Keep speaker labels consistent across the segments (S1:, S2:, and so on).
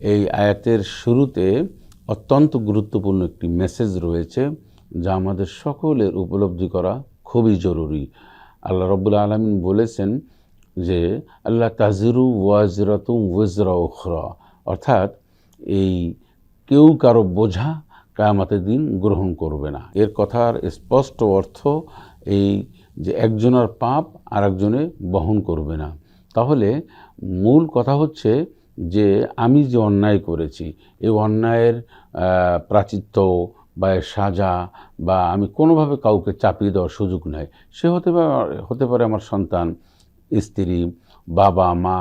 S1: এই আয়াতের শুরুতে অত্যন্ত গুরুত্বপূর্ণ একটি মেসেজ রয়েছে, যা আমাদের সকলের উপলব্ধি করা খুবই জরুরি। আল্লাহ রব্বুল আলমিন বলেছেন যে আল্লাহ তাজিরু ওয়াজরাতুম ওয়াজরা উখরা। অর্থাৎ, এই কেউ কারও বোঝা কায়ামাতের দিন গ্রহণ করবে না। এর কথার স্পষ্ট অর্থ এই যে একজনের পাপ আর একজনে বহন করবে না। তাহলে মূল কথা হচ্ছে যে আমি যে অন্যায় করেছি, এই অন্যায়ের প্রাচিত্য বা সাজা বা আমি কোনোভাবে কাউকে চাপিয়ে দেওয়ার সুযোগ নেই। সে হতে পারে হতে পারে আমার সন্তান, স্ত্রী, বাবা, মা,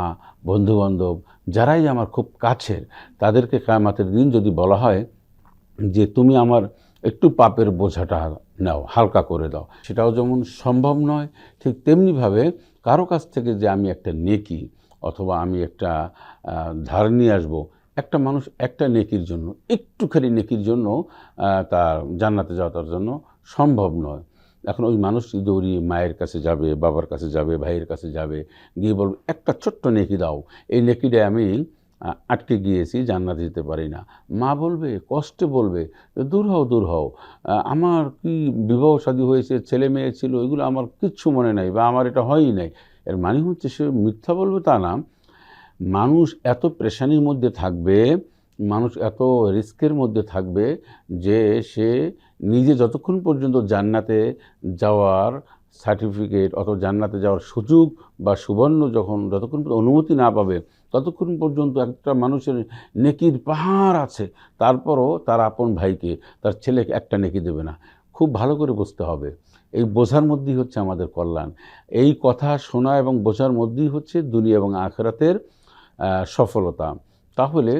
S1: বন্ধুবান্ধব, যারাই আমার খুব কাছের, তাদেরকে কায়ামাতের দিন যদি বলা হয় যে তুমি আমার একটু পাপের বোঝাটা নাও, হালকা করে দাও। সেটাও যেমন সম্ভব নয়, ঠিক তেমনিভাবে কারও কাছ থেকে যে আমি একটা নেকি অথবা আমি একটা ধার নিয়ে আসব। একটা মানুষ একটা নেকির জন্য, একটুখানি নেকির জন্য তার জান্নাতে যাওয়া তার জন্য সম্ভব নয়। এখন ওই মানুষটি দৌড়িয়ে মায়ের কাছে যাবে, বাবার কাছে যাবে, ভাইয়ের কাছে যাবে, গিয়ে বলবে, একটা ছোট্ট নেকি দাও। এই নেকিটা আমি আটকে গিয়েছি, জান্নাতে যেতে পারি না। মা বলবে, কষ্টে বলবে দূর হও দূর হও। আমার কি বিবাহ শাদী হয়েছে ছেলে মেয়ে ছিল, এগুলো আমার কিচ্ছু মনে নাই বা আমার এটা হয়ই নাই। এর মানে হচ্ছে সে মিথ্যা বলবে তা না। মানুষ এত প্রেশানির মধ্যে থাকবে, মানুষ এত রিস্কের মধ্যে থাকবে যে সে নিজে যতক্ষণ পর্যন্ত জান্নাতে যাওয়ার সার্টিফিকেট অত জান্নাতে যাওয়ার সুযোগ বা সুবর্ণ যখন যতক্ষণ অনুমতি না পাবে, ততক্ষণ পর্যন্ত একটা মানুষের নেকির পাহাড় আছে, তারপরও তার আপন ভাইকে, তার ছেলেকে একটা নেকি দেবে না। খুব ভালো করে বুঝতে হবে। এই বোঝার মধ্যেই হচ্ছে আমাদের কল্যাণ। এই কথা শোনা এবং বোঝার মধ্যেই হচ্ছে দুনিয়া এবং আখেরাতের সফলতা। তাহলে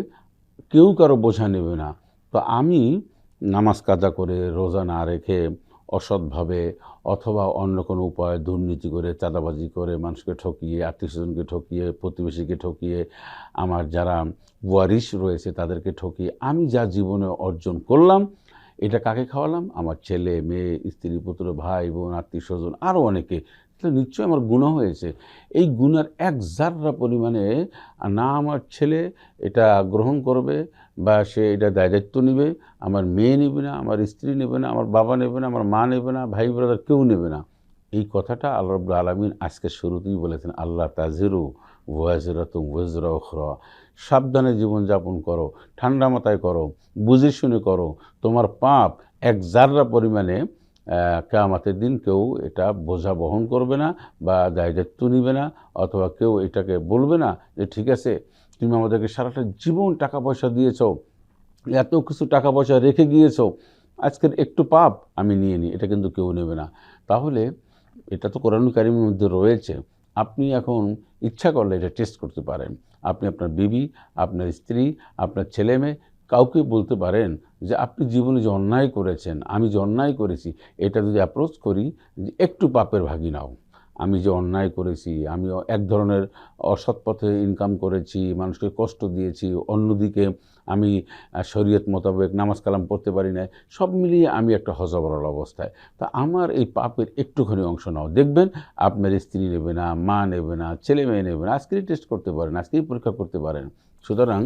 S1: কেউ কারও বোঝা নেবে না। তো আমি নামাজ কাজা করে রোজা না রেখে অসৎভাবে অথবা অন্য কোনো উপায়ে দুর্নীতি করে, চাঁদাবাজি করে মানুষকে ঠকিয়ে, আত্মীয় স্বজনকে ঠকিয়ে, প্রতিবেশীকে ঠকিয়ে, আমার যারা ওয়ারিশ রয়েছে তাদেরকে ঠকিয়ে আমি যা জীবনে অর্জন করলাম এটা কাকে খাওয়ালাম? আমার ছেলে, মেয়ে, স্ত্রী, পুত্র, ভাই, বোন, আত্মীয় স্বজন আরও অনেকে। তাহলে নিশ্চয়ই আমার গুণা হয়েছে। এই গুণার এক জাররা পরিমাণে না আমার ছেলে এটা গ্রহণ করবে বা সে এটা দায়িত্ব নেবে, আমার মেয়ে নেবে না, আমার স্ত্রী নেবে না, আমার বাবা নেবে না, আমার মা নেবে না, ভাই ব্রাদার কেউ নেবে না। এই কথাটা আল্লাহ আলমিন আজকে শুরুতেই বলেছেন, আল্লাহ তাজিরু ওয়াজরাতুম ওয়াজরা উখরা। সাবধানে জীবনযাপন করো, ঠান্ডা মাথায় করো, বুঝে শুনে করো, তোমার পাপ এক জাররা পরিমাণে কেয়ামাতের দিন কেউ এটা বোঝা বহন করবে না বা দায় দায়িত্ব নিবে না অথবা কেউ এটাকে বলবে না যে, ঠিক আছে, তুমি আমাদেরকে সারাটা জীবন টাকা পয়সা দিয়েছ, এত কিছু টাকা পয়সা রেখে গিয়েছ, আজকের একটু পাপ আমি নিয়ে নিই। এটা কিন্তু কেউ নেবে না। তাহলে এটা তো কোরআন কারিমের মধ্যে রয়েছে। আপনি এখন ইচ্ছা করলে এটা টেস্ট করতে পারেন। আপনি আপনার বিবি, আপনার স্ত্রী, আপনার ছেলে মেয়ে কাউকে বলতে পারেন যে, আপনি জীবনে যে অন্যায় করেছেন, আমি যে অন্যায় করেছি, এটা যদি অ্যাপ্রোচ করি যে একটু পাপের ভাগি নাও। আমি যে অন্যায় করেছি, আমি এক ধরনের অসৎ পথে ইনকাম করেছি, মানুষকে কষ্ট দিয়েছি, অন্যদিকে আমি শরীয়ত মোতাবেক নামাজ কালাম পড়তে পারি না সব মিলিয়ে আমি একটা হজবরল অবস্থায়। তা আমার এই পাপের একটুখানি অংশ নাও। দেখবেন আপনার স্ত্রী নেবে না, মা নেবে না, ছেলে মেয়ে নেবে না আজকেই টেস্ট করতে পারেন আজকেই পরীক্ষা করতে পারেন। সুতরাং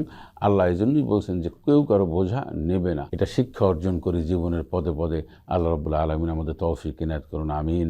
S1: আল্লাহ এই জন্যই বলছেন যে কেউ কারও বোঝা নেবে না। এটা শিক্ষা অর্জন করি জীবনের পদে পদে। আল্লাহ রবুল্লা আলমিন আমাদের তৌফিক কিনায়ত করুন, আমিন।